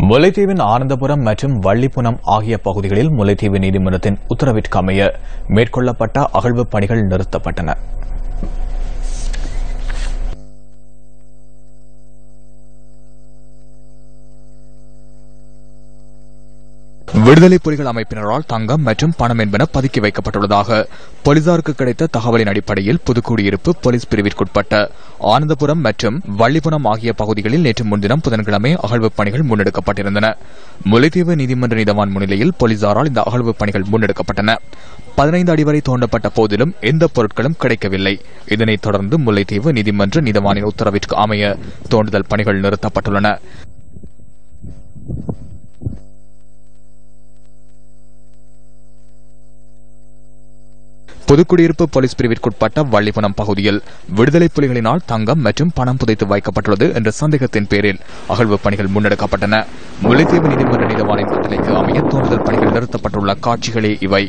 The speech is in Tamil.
முல்லைத்தீவின் ஆனந்தபுரம் மற்றும் வள்ளிப்புணம் ஆகிய பகுதிகளில் முல்லைத்தீவு நீதிமன்றத்தின் உத்தரவிற்கமைய மேற்கொள்ளப்பட்ட அகழ்வுப் பணிகள் நிறுத்தப்பட்டன. விடுதலை புலிகள் அமைப்பினரால் தங்கம் மற்றும் பணம் என்பன பதுக்கி வைக்கப்பட்டுள்ளதாக போலீசாருக்கு கிடைத்த தகவலின் அடிப்படையில் புதுக்குடியிருப்பு போலீஸ் பிரிவிற்குட்பட்ட ஆனந்தபுரம் மற்றும் வள்ளிபுரம் ஆகிய பகுதிகளில் நேற்று முன்தினம் புதன்கிழமை அகழ்வு பணிகள் முன்னெடுக்கப்பட்டிருந்தன. முல்லைத்தீவு நீதிமன்ற நீதவான் முன்னிலையில் போலீசாரால் இந்த அகழ்வு பணிகள் முன்னெடுக்கப்பட்டன. பதினைந்து அடி வரை தோண்டப்பட்ட போதிலும் எந்த பொருட்களும் கிடைக்கவில்லை. இதனைத் தொடர்ந்து முல்லைத்தீவு நீதிமன்ற நீதவானின் உத்தரவிற்கு அமைய தோண்டுதல் பணிகள் நிறுத்தப்பட்டுள்ளன. புதுக்குடியிருப்பு போலீஸ் பிரிவிற்குட்பட்ட வள்ளிபுரம் பகுதியில் விடுதலை புலிகளினால் தங்கம் மற்றும் பணம் புதைத்து வைக்கப்பட்டுள்ளது என்ற சந்தேகத்தின் பேரில் அகழ்வுப் பணிகள் முன்னெடுக்கப்பட்டன. முல்லைத்தீவு நீதிமன்ற நீதவானின் கட்டளைக்கு அமைய தோண்டுதல் பணிகள் நிறுத்தப்பட்டுள்ள காட்சிகளே இவை.